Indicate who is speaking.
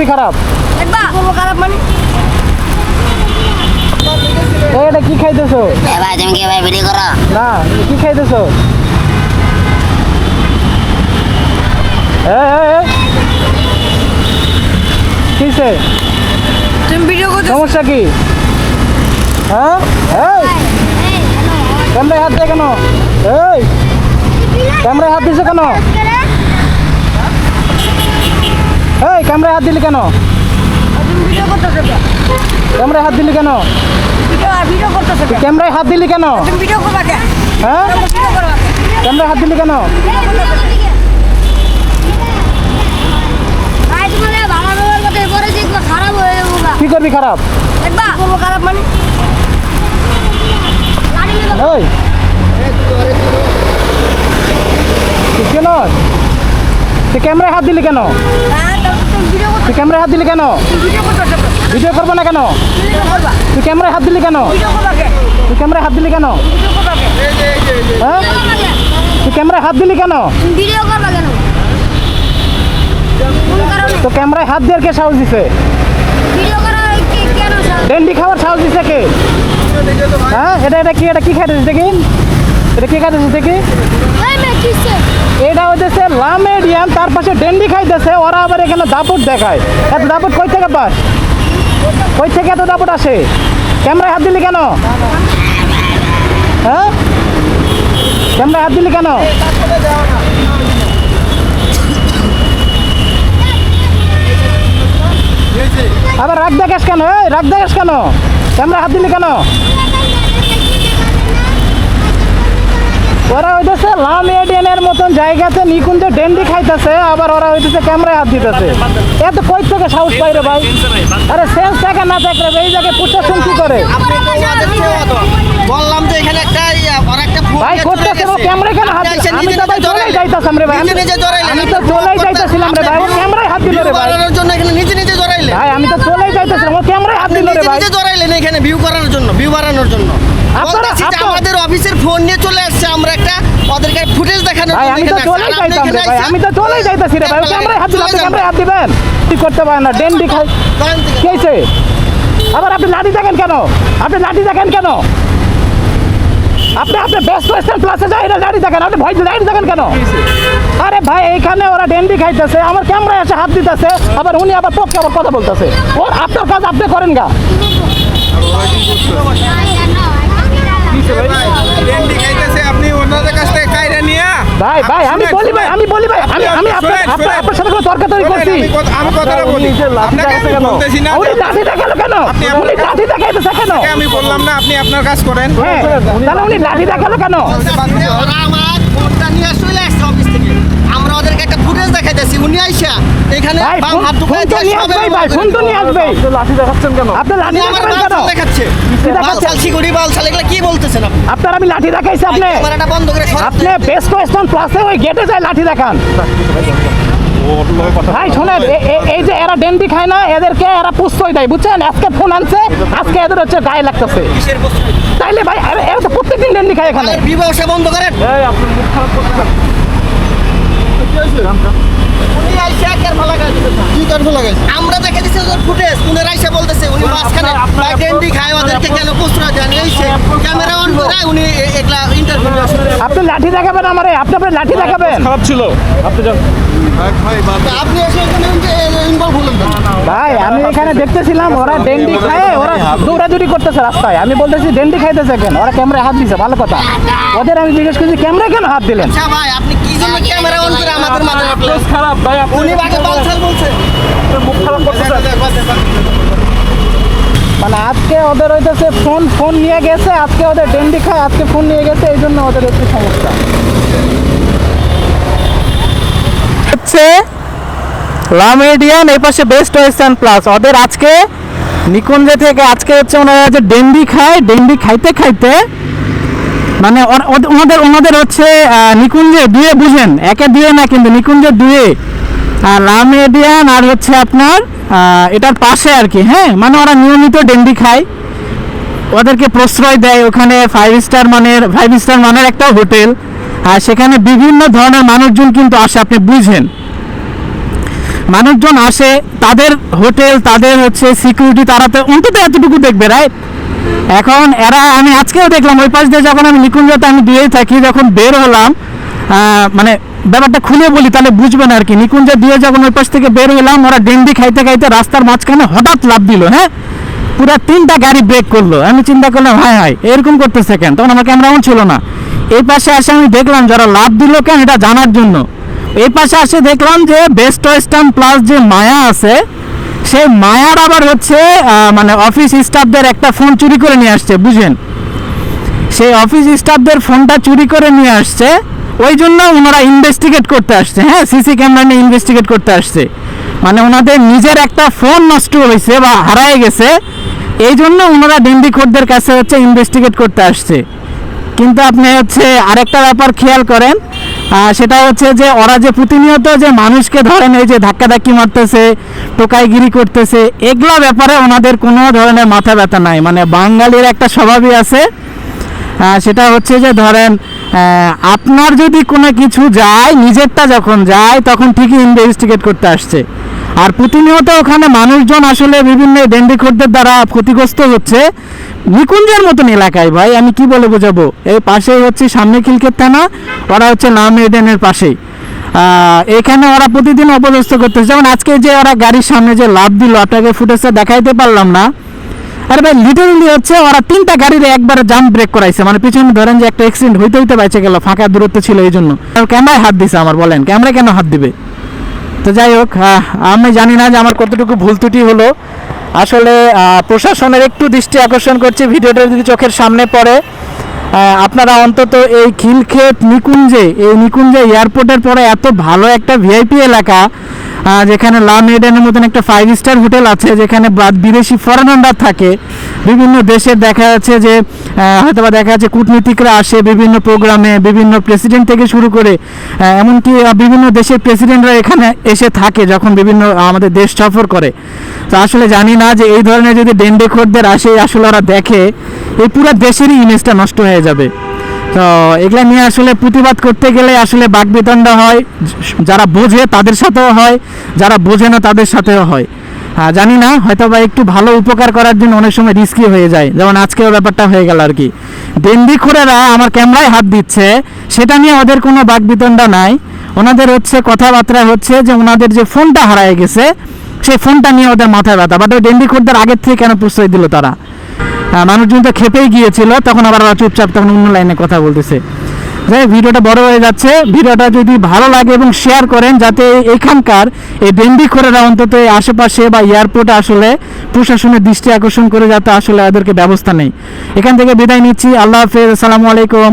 Speaker 1: করবি খারাপ
Speaker 2: খারাপ মানে
Speaker 1: এটা কি খাইতেছো
Speaker 3: ভাই তুমি কি ভাই ভিডিও করো
Speaker 1: না কি খাইতেছো এই, এই, এই। কিসে
Speaker 2: তুমি ভিডিও করছ
Speaker 1: সমস্যা কি হ্যাঁ এই ক্যামেরায় হাত দিয়ে কেন এই ক্যামেরায় হাত দিছো কেন এই ক্যামেরায় হাত দিলি কেন? ক্যামেরায় হাত দিলি কেন? ক্যামেরায় হাত দিলি কেন? হ্যাঁ? ক্যামেরায় হাত দিলি কেন। কি করবি খারাপ?
Speaker 2: খারাপ মানে?
Speaker 1: কেন? তুই ক্যামেরায় হাত দিলি কেন? তুই ক্যামেরায় হাত দিলি কেন?
Speaker 2: ভিডিও
Speaker 1: করব না কেন? তুই ক্যামেরায় হাত দিলি কেন? তুই ক্যামেরায় হাত দিলি কেন? হ্যাঁ? তুই ক্যামেরায় হাত দিলি কেন? তো ক্যামেরায় হাত দেওয়ার কে সাহস দিছে? ডেন্ডি খাওয়ার সাহস দিছে কে? হ্যাঁ? এটা এটা কি এটা কি খাইতেছিস দেখি? এটা কি খাইতেছিস দেখি? এটা হইতেছে লামেডিয়ান তার পাশে ডেন্ডি খাইতেছে, ওরা আবার এখানে দাপুট দেখায়। এত দাপুট কই থেকে পাস কই থেকে এত দাপুট আসে? ক্যামেরায় হাত দিলি কেন? হ্যাঁ? ক্যামেরায় হাত দিলি কেন? আবার রাগ দেখাস কেন? রাগ দেখাস কেন? ক্যামেরা হাত দিলি কেন? ওরা হইতেছে লাম এডিয়ানের মতন জায়গাতে নিকুঞ্জে ডেন্ডি খাইতেছে আবার ওরা হইতেছে ক্যামেরায় হাত দিতেছে। এত কই থেকে সাহস পাই রে ভাই? আরে সেন্স থাকে না থাকে এই জায়গায় প্রশাসন কি করে।
Speaker 4: বললাম যে এখানে একটা একটা
Speaker 1: ভাই করতেছে ও
Speaker 4: গেছে।
Speaker 1: ক্যামেরায় কেন হাত দিল? আমি তো ভাই
Speaker 4: নিজে
Speaker 1: চলেই
Speaker 4: জড়াইলেন।
Speaker 1: রে ভাই। আমি
Speaker 4: নিজে নিজে
Speaker 1: আমি তো চলেই যাইতাছিলাম রে ভাই। ও ক্যামেরায় হাত দিল রে ভাই।
Speaker 4: করানোর জন্য এখানে নিজে নিজে জড়াইলেন
Speaker 1: ভাই আমি তো চলেই যাইতাছিলাম। ও ক্যামেরায় হাত দিল রে
Speaker 4: নিজে
Speaker 1: ভাই।
Speaker 4: নিজে জড়াইলেন এখানে ভিউ করানোর জন্য ভিউ বাড়ানোর জন্য।
Speaker 1: আপনারা-
Speaker 4: অফিসের ফোন নিয়ে চলে আসছে আমরা একটা ওদেরকে ফুটেজ দেখানোর জন্য
Speaker 1: আমি তো চলেই যাইতাম রে ভাই আমি তো চলেই যাইতাছি রে ভাই ক্যামেরায় হাত দিল আপনি
Speaker 4: চলে যান।
Speaker 1: ক্যামেরায় হাত দিবেন কি করতে পারেন না ডেন্ডি খাই
Speaker 4: ধরেন থেকে।
Speaker 1: কি হয়েছে আবার আপনি লাঠি দেখেন কেন আপনি লাঠি দেখেন কেন আপনি আপনি বেস্ট ওয়েস্টার্ন প্লাসে যাই না লাঠি দেখেন আপনি ভয় লাঠি দেখেন কেন আরে ভাই এইখানে ওরা ডেন্ডি খাইতেছে আমার ক্যামেরায় এসে হাত দিতেছে আবার উনি আবার পক্ষে আবার কথা বলতেছে ওর আপনার কাজ আপনি করেন গা ভাই? ভাই আমি বলি ভাই। আমি বলি ভাই আমি আমি
Speaker 5: আপনি
Speaker 1: আপনার আপনার আপনার সাথে কোনো তর্কাতর্কি করছি।
Speaker 5: আমি কথা- আমি কথাটা বলি। আপনাকে আমি বলতেছি না
Speaker 1: উনি লাঠি দেখাল কেন?
Speaker 5: আপনি
Speaker 1: উনি লাঠি দেখাইতেছে কেন?
Speaker 5: আমি বললাম না আপনি আপনার কাজ করেন।
Speaker 1: হ্যাঁ তাহলে উনি লাঠি দেখাল কেন?
Speaker 4: আমার ফোনটা নিয়ে চলে উনি আইসা? এখানে
Speaker 1: ভাই
Speaker 4: বাম হাত
Speaker 1: ফোন তো
Speaker 4: দিয়ে
Speaker 1: নিয়ে
Speaker 4: সবে
Speaker 1: আসবেই ভাই
Speaker 4: ব্যবহার
Speaker 1: ফোন তো নিয়ে আসবেই
Speaker 5: লাঠি দেখাচ্ছেন কেন?
Speaker 1: আপনি লাঠি
Speaker 4: আপনি
Speaker 1: কেন?
Speaker 4: দেখাচ্ছে।
Speaker 1: দেখাচ্ছে?
Speaker 4: বালছাল শিগুড়ি বালছাল এগুলো কি বলতেছেন আপনি?
Speaker 1: আপনার আমি লাঠি দেখাইছি আপনি
Speaker 4: ক্যামেরাটা বন্ধ করে
Speaker 1: আপনি প্লাসে ওই গেটে যায় লাঠি দেখান। ভাই শোনেন এই যে এরা ডেন্ডি খায় না এদেরকে এরা পুস্তই দেয় বুঝছেন? আজকে ফোন আনছে আজকে এদের হচ্ছে গায়ে লাগতেছে। তাইলে ভাই এরা তো প্রত্যেকদিন ডেন্ডি খায় এখানে।
Speaker 4: আমাদের বন্ধ করেন। উনি আইসা একের ভালা গায়ে দিতেছে।
Speaker 5: কি কাটবো লাগাইছে?
Speaker 4: আমরা দেখে দিচ্ছি ওদের ফুটেজ উনি রাইসা বলতেছে উনি মাঝখানে ভাই ডেন্ডি খায় ওদেরকে কেন প্রশ্রয় দেন। এই সে ক্যামেরা অন করে উনি এ- ইন্টারভিউ
Speaker 1: আপনি লাঠি দেখাবেন আমারে আপনি আপনার লাঠি দেখাবেন।
Speaker 5: খারাপ ছিল। আপনি যান।
Speaker 4: আপনি এসে এখানে ইনভলভ হলেন
Speaker 1: ভাই আমি এখানে দেখতেছিলাম ওরা ডেন্ডি খায় ওরা দৌড়াদৌড়ি করতেছে রাস্তায়। আমি বলতেছি ডেন্ডি খাইতেছে কেন? ওরা ক্যামেরায় হাত দিছে ভালো কথা। ওদের আমি জিজ্ঞেস করছি ক্যামেরায় কেন হাত দিলেন?
Speaker 4: আচ্ছা ভাই আপনি জন্য ক্যামেরা অন করে আমাদের
Speaker 5: খারাপ ভাই
Speaker 4: উনি বালছাল বলছে
Speaker 5: মুখ খারাপ
Speaker 1: মানে আজকে ওদের হইতেছে ফোন ফোন নিয়ে গেছে আজকে ওদের ডেন্ডি খায় আজকে ফোন নিয়ে গেছে এই জন্য ওদের একটু সমস্যা হচ্ছে লামেডিয়ান এই পাশে বেস্ট ওয়েস্টার্ন প্লাস ওদের আজকে নিকুঞ্জে থেকে আজকে হচ্ছে ওনারা যে ডেন্ডি খায় ডেন্ডি খাইতে খাইতে মানে ওনাদের ওনাদের হচ্ছে নিকুঞ্জে দুয়ে বুঝেন। একে দুয়ে না কিন্তু নিকুঞ্জে দুয়ে। আর লামেডিয়ান আর হচ্ছে আপনার এটার পাশে আর কি হ্যাঁ? মানে ওরা নিয়মিত ডেন্ডি খায়। ওদেরকে প্রশ্রয় দেয় ওখানে ফাইভ স্টার মানের ফাইভ স্টার মানের একটা হোটেল। আর সেখানে বিভিন্ন ধরনের মানুষজন কিন্তু আসে, আপনি বুঝেন।
Speaker 6: মানুষজন আসে, তাদের হোটেল, তাদের হচ্ছে সিকিউরিটি তারা তো অন্তত এতটুকু দেখবে রাইট এখন এরা, আমি আজকেও দেখলাম, ওই পাশ দিয়ে যখন আমি নিকুঞ্জতে আমি দিয়েই থাকি, যখন বের হলাম মানে ব্যাপারটা খুলে বলি, তাহলে বুঝবেন আর কি। নিকুঞ্জ দিয়ে যখন ওই পাশ থেকে বের হলাম ওরা ডেন্ডি খাইতে খাইতে রাস্তার মাঝখানে হঠাৎ লাভ দিল হ্যাঁ? পুরো তিনটা গাড়ি ব্রেক করল। আমি চিন্তা করলাম হাই হাই এরকম করতেছে কেন? তখন আমার ক্যামেরা অন ছিল না। এই পাশে আসে আমি দেখলাম, যারা লাভ দিল কেন, এটা জানার জন্য। এই পাশে আসে দেখলাম যে বেস্ট ওয়েস্টার্ন প্লাস যে মায়া আছে সেই মায়ার আবার হচ্ছে মানে অফিস স্টাফদের একটা ফোন চুরি করে নিয়ে আসছে, বুঝেন? সেই অফিস স্টাফদের ফোনটা চুরি করে নিয়ে আসছে, ওই জন্য ওনারা ইনভেস্টিগেট করতে আসছে হ্যাঁ? সিসি ক্যামেরা নিয়ে ইনভেস্টিগেট করতে আসছে। মানে ওনাদের নিজের একটা ফোন নষ্ট হয়েছে বা হারায় গেছে, এই জন্য ওনারা ডেন্ডিখোরদের কাছে হচ্ছে ইনভেস্টিগেট করতে আসছে। কিন্তু আপনি হচ্ছে আরেকটা ব্যাপার খেয়াল করেন সেটা হচ্ছে যে ওরা যে প্রতিনিয়ত যে মানুষকে ধরেন এই যে ধাক্কাধাক্কি মারতেছে, টোকাইগিরি করতেছে, এগুলো ব্যাপারে ওনাদের কোনো ধরনের মাথা ব্যথা নাই। মানে বাঙালির একটা স্বভাবই আছে। সেটা হচ্ছে যে ধরেন আপনার যদি কোনো কিছু যায়, নিজেরটা যখন যায়, তখন ঠিকই ইনভেস্টিগেট করতে আসছে। আর প্রতিনিয়ত ওখানে মানুষজন আসলে বিভিন্ন ডেন্ডিখোরদের দ্বারা ক্ষতিগ্রস্ত হচ্ছে। নিকুঞ্জের মতন এলাকায় ভাই, আমি কি বলে বোঝাবো? এই পাশেই হচ্ছে সামনে খিলকের থানা, ওরা হচ্ছে নাম এডেনের পাশেই। এখানে ওরা প্রতিদিন অপদস্থ করতেছে। যেমন আজকে যে ওরা গাড়ির সামনে যে লাভ দিল, আপনাকে ফুটেজটা দেখাইতে পারলাম না। আরে ভাই লিটারেলি হচ্ছে ওরা তিনটা গাড়ির একবার জাম্প ব্রেক করাইছে। মানে পিছনে ধরেন যে একটা অ্যাক্সিডেন্ট হইতে হইতে বাইচে গেল, ফাঁকা দূরত্ব ছিল এই জন্য ক্যামেরায় হাত দিছে আমার, বলেন। ক্যামেরা কেন হাত দিবে? তো যাই হোক আমি জানি না যে আমার কতটুকু ভুল ত্রুটি হলো। আসলে প্রশাসনের একটু দৃষ্টি আকর্ষণ করছে, ভিডিওটা যদি চোখের সামনে পড়ে। আপনারা অন্তত এই খিলক্ষেত নিকুঞ্জে, এই নিকুঞ্জে এয়ারপোর্টের পরে এত ভালো একটা ভিআইপি এলাকা যেখানে লা মেডেনের মতন একটা ফাইভ স্টার হোটেল আছে, যেখানে বিদেশি ফরেনাররা থাকে বিভিন্ন দেশের দেখা যাচ্ছে যে হয়তো বা দেখা যাচ্ছে কূটনীতিকরা আসে বিভিন্ন প্রোগ্রামে, বিভিন্ন প্রেসিডেন্ট থেকে শুরু করে এমনকি বিভিন্ন দেশের প্রেসিডেন্টরা এখানে এসে থাকে যখন বিভিন্ন আমাদের দেশ সফর করে। তো আসলে জানি না যে এই ধরনের যদি ডেন্ডেখোরদের আসে, আসলে ওরা দেখে, এই পুরো দেশেরই ইমেজটা নষ্ট হয়ে যাবে। তো এগুলা নিয়ে আসলে প্রতিবাদ করতে গেলে আসলে বাকবিতণ্ড হয়, যারা বোঝে তাদের সাথেও হয়, যারা বোঝে না তাদের সাথেও হয়। জানি না হয়তো বা একটু ভালো উপকার করার জন্য অনেক সময় রিস্কি হয়ে যায়। যেমন আজকেও ব্যাপারটা হয়ে গেল আর কি। ডেন্ডি ডেন্ডিখোরেরা আমার ক্যামেরায় হাত দিচ্ছে, সেটা নিয়ে ওদের কোনো বাকবিতণ্ডা নাই। ওনাদের হচ্ছে কথাবার্তা হচ্ছে যে ওনাদের যে ফোনটা হারায় গেছে, সেই ফোনটা নিয়ে ওদের মাথায় ব্যথা। বাট ওই ডেন্ডি ডেন্ডিখোরদের আগের থেকে কেন প্রশ্রয় দিল তারা? মানুষজন তো খেপেই গিয়েছিল, তখন আবার চুপচাপ তখন অন্য লাইনে কথা বলতেছে। যাই ভিডিওটা বড় হয়ে যাচ্ছে। ভিডিওটা যদি ভালো লাগে এবং শেয়ার করেন, যাতে এখানকার এই ডেন্ডি খোরেরা অন্তত আশেপাশে বা এয়ারপোর্টে আসলে প্রশাসনের দৃষ্টি আকর্ষণ করে যাতে আসলে এদেরকে ব্যবস্থা নেই এখান থেকে বিদায় নিচ্ছি। আল্লাহ হাফেজ। আসসালামু আলাইকুম।